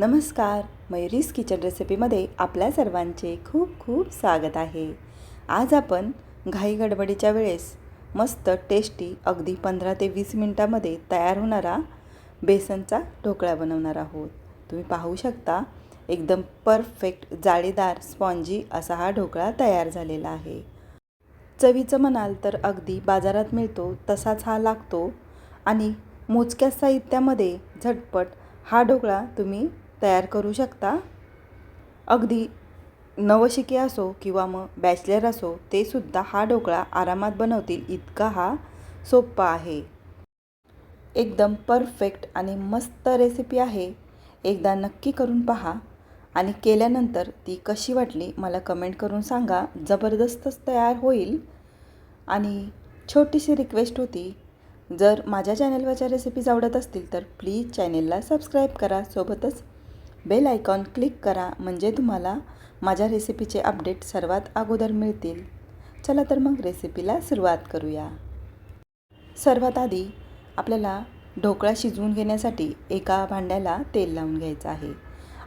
नमस्कार मयुरीस किचन रेसिपीमध्ये आपल्या सर्वांचे खूप खूप स्वागत आहे. आज आपण घाई गडबडीच्या वेळेस मस्त टेस्टी अगदी पंधरा ते वीस मिनटामध्ये तयार होणारा बेसनचा ढोकळा बनवणार आहोत. तुम्ही पाहू शकता एकदम परफेक्ट जाळीदार स्पॉन्जी असा हा ढोकळा तयार झालेला आहे. चवीचं म्हणाल तर अगदी बाजारात मिळतो तसाच हा लागतो आणि मोजक्या साहित्यामध्ये झटपट हा ढोकळा तुम्ही तयार करू शकता. अगदी नवशिके असो किंवा मग बॅचलर असो ते सुद्धा हा ढोकळा आरामात बनवतील इतका हा सोप्पा आहे. एकदम परफेक्ट आणि मस्त रेसिपी आहे. एकदा नक्की करून पहा आणि केल्यानंतर ती कशी वाटली मला कमेंट करून सांगा. जबरदस्तच तयार होईल. आणि छोटीशी रिक्वेस्ट होती जर माझ्या चॅनलवरच्या रेसिपीज आवडत असतील तर प्लीज चॅनेलला सबस्क्राईब करा. सोबतच बेल आयकॉन क्लिक करा म्हणजे तुम्हाला माझ्या रेसिपीचे अपडेट सर्वात अगोदर मिळतील. चला तर मग रेसिपीला सुरुवात करूया. सर्वात आधी आपल्याला ढोकळा शिजवून घेण्यासाठी एका भांड्याला तेल लावून घ्यायचं आहे.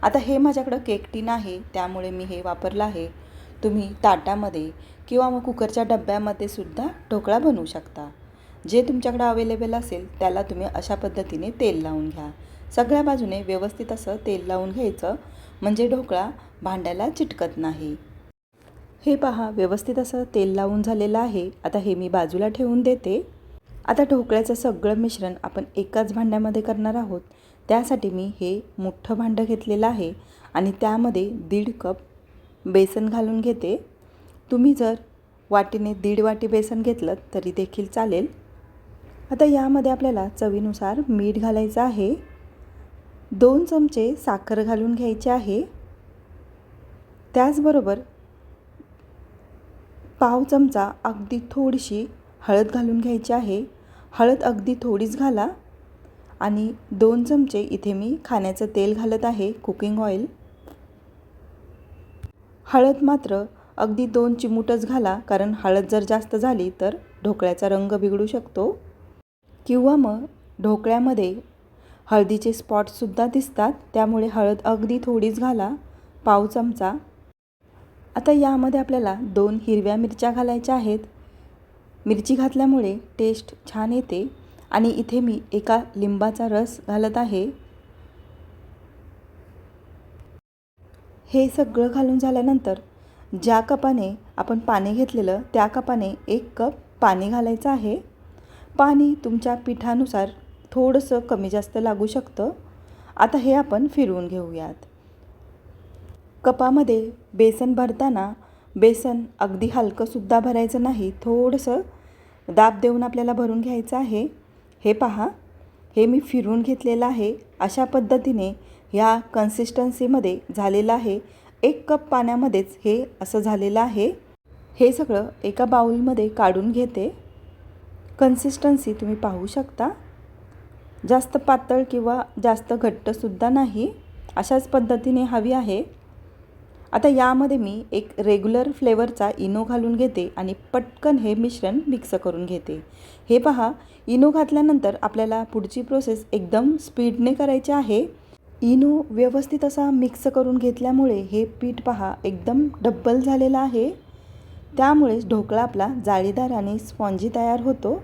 आता हे माझ्याकडं केक टीन आहे त्यामुळे मी हे वापरलं आहे. तुम्ही ताटामध्ये किंवा मग कुकरच्या डब्यामध्ये सुद्धा ढोकळा बनवू शकता. जे तुमच्याकडं अवेलेबल असेल त्याला तुम्ही अशा पद्धतीने तेल लावून घ्या. सगळ्या बाजूने व्यवस्थित असं तेल लावून घ्यायचं म्हणजे ढोकळा भांड्याला चिटकत नाही. हे पहा व्यवस्थित असं तेल लावून झालेलं आहे. आता हे मी बाजूला ठेवून देते. आता ढोकळ्याचं सगळं मिश्रण आपण एकाच भांड्यामध्ये करणार आहोत. त्यासाठी मी हे मोठं भांडं घेतलेलं आहे आणि त्यामध्ये दीड कप बेसन घालून घेते. तुम्ही जर वाटीने दीड वाटी बेसन घेतलं तरी देखील चालेल. आता यामध्ये आपल्याला चवीनुसार मीठ घालायचं आहे. दोन चमचे साखर घालून घ्यायचे आहे. त्याचबरोबर पाव चमचा अगदी थोडीशी हळद घालून घ्यायची आहे. हळद अगदी थोडीच घाला आणि दोन चमचे इथे मी खाण्याचं तेल घालत आहे कुकिंग ऑइल. हळद मात्र अगदी दोन चिमूटच घाला कारण हळद जर जास्त झाली तर ढोकळ्याचा रंग बिघडू शकतो. किंवा मग ढोकळ्यामध्ये हळदीचे स्पॉटसुद्धा दिसतात. त्यामुळे हळद अगदी थोडीच घाला. पाव चमचा. आता यामध्ये आपल्याला दोन हिरव्या मिरच्या घालायच्या आहेत. मिरची घातल्यामुळे टेस्ट छान येते. आणि इथे मी एका लिंबाचा रस घालत आहे. हे सगळं घालून झाल्यानंतर ज्या कपाने आपण पाणी घेतलेलं त्या कपाने एक कप पाणी घालायचं आहे. पाणी तुमच्या पिठानुसार थोडंसं कमी जास्त लागू शकतं. आता हे आपण फिरवून घेऊयात. कपामध्ये बेसन भरताना बेसन अगदी हलकंसुद्धा भरायचं नाही थोडंसं दाब देऊन आपल्याला भरून घ्यायचं आहे. हे पहा हे मी फिरवून घेतलेलं आहे. अशा पद्धतीने ह्या कन्सिस्टन्सीमध्ये झालेलं आहे. एक कप पाण्यामध्येच हे असं झालेलं आहे. हे सगळं एका बाऊलमध्ये काढून घेते. कन्सिस्टन्सी तुम्ही पाहू शकता. जास्त पातळ किंवा जास्त घट्टसुद्धा नाही अशाच पद्धतीने हवी आहे. आता यामध्ये मी एक रेग्युलर फ्लेवरचा इनो घालून घेते आणि पटकन हे मिश्रण मिक्स करून घेते. हे पहा इनो घातल्यानंतर आपल्याला पुढची प्रोसेस एकदम स्पीडने करायची आहे. इनो व्यवस्थित असा मिक्स करून घेतल्यामुळे हे पीठ पहा एकदम डब्बल झालेलं आहे. त्यामुळेच ढोकळा आपला जाळीदार आणि स्पॉन्जी तयार होतो.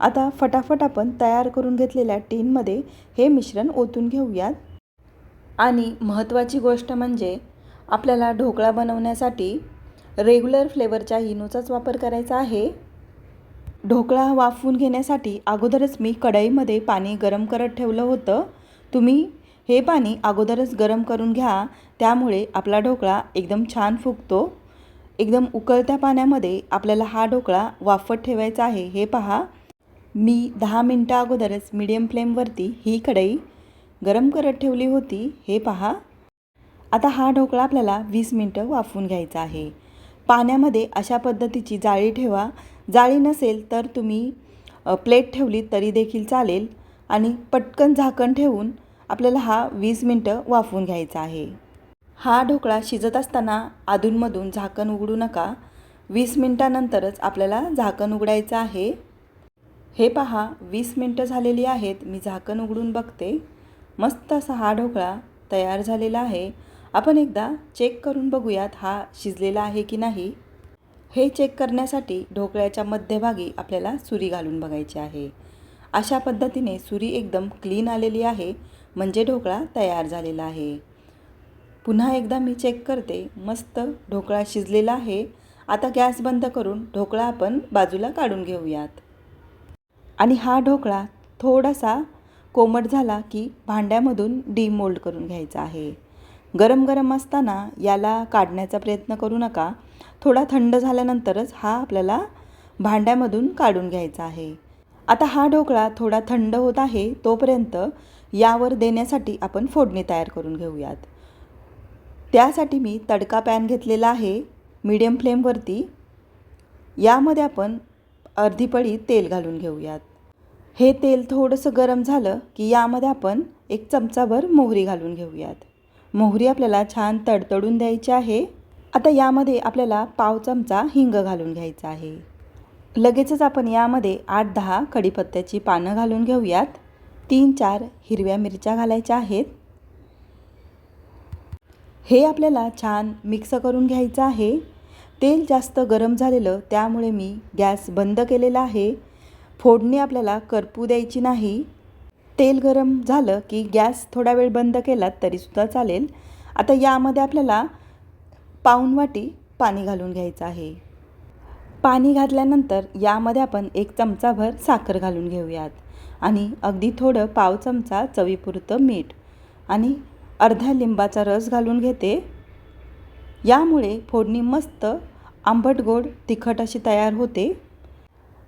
आता फटाफट आपण तयार करून घेतलेल्या टीनमध्ये हे मिश्रण ओतून घेऊयात. आणि महत्त्वाची गोष्ट म्हणजे आपल्याला ढोकळा बनवण्यासाठी रेग्युलर फ्लेवरच्या इनोचाच वापर करायचा आहे. ढोकळा वाफवून घेण्यासाठी अगोदरच मी कढईमध्ये पाणी गरम करत ठेवलं होतं. तुम्ही हे पाणी अगोदरच गरम करून घ्या त्यामुळे आपला ढोकळा एकदम छान फुगतो. एकदम उकळत्या पाण्यामध्ये आपल्याला हा ढोकळा वाफत ठेवायचा आहे. हे पहा. मी दहा मिनटं अगोदरच मीडियम फ्लेमवरती ही कढई गरम करत ठेवली होती. हे पहा. आता हा ढोकळा आपल्याला वीस मिनटं वाफवून घ्यायचा आहे. पाण्यामध्ये अशा पद्धतीची जाळी ठेवा. जाळी नसेल तर तुम्ही प्लेट ठेवली तरी देखील चालेल. आणि पटकन झाकण ठेवून आपल्याला हा वीस मिनटं वाफवून घ्यायचा आहे. हा ढोकळा शिजत असताना अधूनमधून झाकण उघडू नका. वीस मिनटानंतरच आपल्याला झाकण उघडायचं आहे. हे पहा वीस मिनटं झालेली आहेत मी झाकण उघडून बघते. मस्त असा हा ढोकळा तयार झालेला आहे. आपण एकदा चेक करून बघूयात हा शिजलेला आहे की नाही. हे चेक करण्यासाठी ढोकळ्याच्या मध्यभागी आपल्याला सुरी घालून बघायची आहे. अशा पद्धतीने सुरी एकदम क्लीन आलेली आहे म्हणजे ढोकळा तयार झालेला आहे. पुन्हा एकदा मी चेक करते मस्त ढोकळा शिजलेला आहे. आता गॅस बंद करून ढोकळा आपण बाजूला काढून घेऊयात. आणि हा ढोकळा थोडासा कोमट झाला की भांड्यामधून डीमोल्ड करून घ्यायचा आहे. गरम गरम असताना याला काढण्याचा प्रयत्न करू नका. थोडा थंड झाल्यानंतरच हा आपल्याला भांड्यामधून काढून घ्यायचा आहे. आता हा ढोकळा थोडा थंड होत आहे तोपर्यंत यावर देण्यासाठी आपण फोडणी तयार करून घेऊयात. त्यासाठी मी तडका पॅन घेतलेला आहे मीडियम फ्लेमवरती. यामध्ये आपण अर्धी पळी तेल घालून घेऊयात. हे तेल थोडंसं गरम झालं की यामध्ये आपण एक चमचाभर मोहरी घालून घेऊयात. मोहरी आपल्याला छान तडतडून द्यायची आहे. आता यामध्ये आपल्याला पाव चमचा हिंग घालून घ्यायचा आहे. लगेचच आपण यामध्ये आठ दहा कढीपत्त्याची पानं घालून घेऊयात. तीन चार हिरव्या मिरच्या घालायच्या आहेत. हे आपल्याला छान मिक्स करून घ्यायचं आहे. तेल जास्त गरम झालेलं त्यामुळे मी गॅस बंद केलेला आहे. फोडणी आपल्याला करपू द्यायची नाही. तेल गरम झालं की गॅस थोडा वेळ बंद केलात तरीसुद्धा चालेल. आता यामध्ये आपल्याला पाऊन वाटी पाणी घालून घ्यायचं आहे. पाणी घातल्यानंतर यामध्ये आपण एक चमचाभर साखर घालून घेऊयात आणि अगदी थोडं पाव चमचा चवीपुरतं मीठ आणि अर्धा लिंबाचा रस घालून घेते. यामुळे फोडणी मस्त आंबट गोड तिखट अशी तयार होते.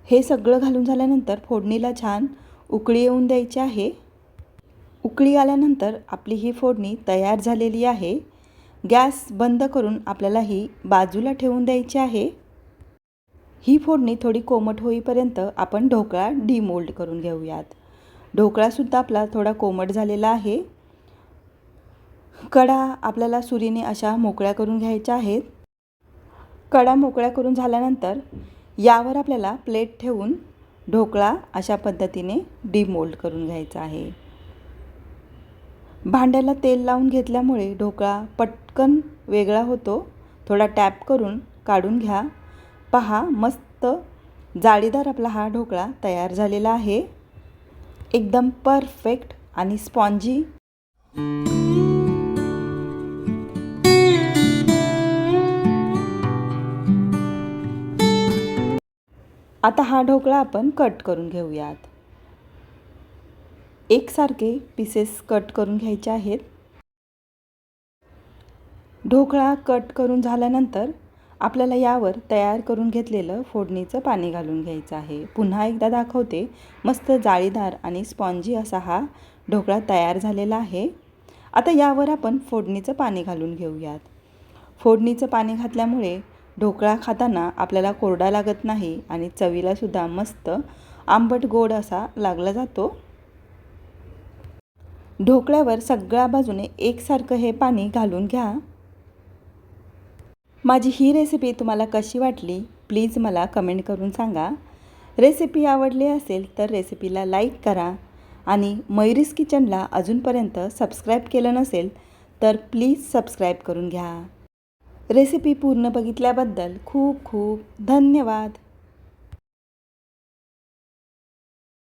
हे सगळं घालून झाल्यानंतर फोडणीला छान उकळी येऊन द्यायची आहे. उकळी आल्यानंतर आपली ही फोडणी तयार झालेली आहे. गॅस बंद करून आपल्याला ही बाजूला ठेवून द्यायची आहे. ही फोडणी थोडी कोमट होईपर्यंत आपण ढोकळा डीमोल्ड करून घेऊयात. ढोकळासुद्धा आपला थोडा कोमट झालेला आहे. कडा आपल्याला सुरीने अशा मोकळ्या करून घ्यायच्या आहेत. कडा मोकळ्या करून झाल्यानंतर यावर आपल्याला प्लेट ठेवून ढोकळा अशा पद्धतीने डिमोल्ड करून घ्यायचा आहे. भांड्याला तेल लावून घेतल्यामुळे ढोकळा पटकन वेगळा होतो. थोडा टॅप करून काढून घ्या. पहा मस्त जाळीदार आपला हा ढोकळा तयार झालेला आहे. एकदम परफेक्ट आणि स्पॉन्जी आता हा ढोकळा आपण कट करून घेऊयात. एकसारखे पीसेस कट करून घ्यायचे आहेत. ढोकळा कट करून झाल्यानंतर आपल्याला यावर तयार करून घेतलेलं फोडणीचं पाणी घालून घ्यायचं आहे. पुन्हा एकदा दाखवते मस्त जाळीदार आणि स्पॉन्जी असा हा ढोकळा तयार झालेला आहे. आता यावर आपण फोडणीचं पाणी घालून घेऊयात. फोडणीचं पाणी घातल्यामुळे ढोकळा खाताना आपल्याला कोरडा लागत नाही आणि चवीलासुद्धा मस्त आंबट गोड असा लागला जातो. ढोकळ्यावर सगळ्या बाजूने एकसारखं हे पाणी घालून घ्या. माझी ही रेसिपी तुम्हाला कशी वाटली प्लीज मला कमेंट करून सांगा. रेसिपी आवडली असेल तर रेसिपीला लाईक करा आणि मयुरीस किचनला अजूनपर्यंत सबस्क्राईब केलं नसेल तर प्लीज सबस्क्राईब करून घ्या. रेसिपी पूर्ण बघितल्याबद्दल खूप खूप धन्यवाद.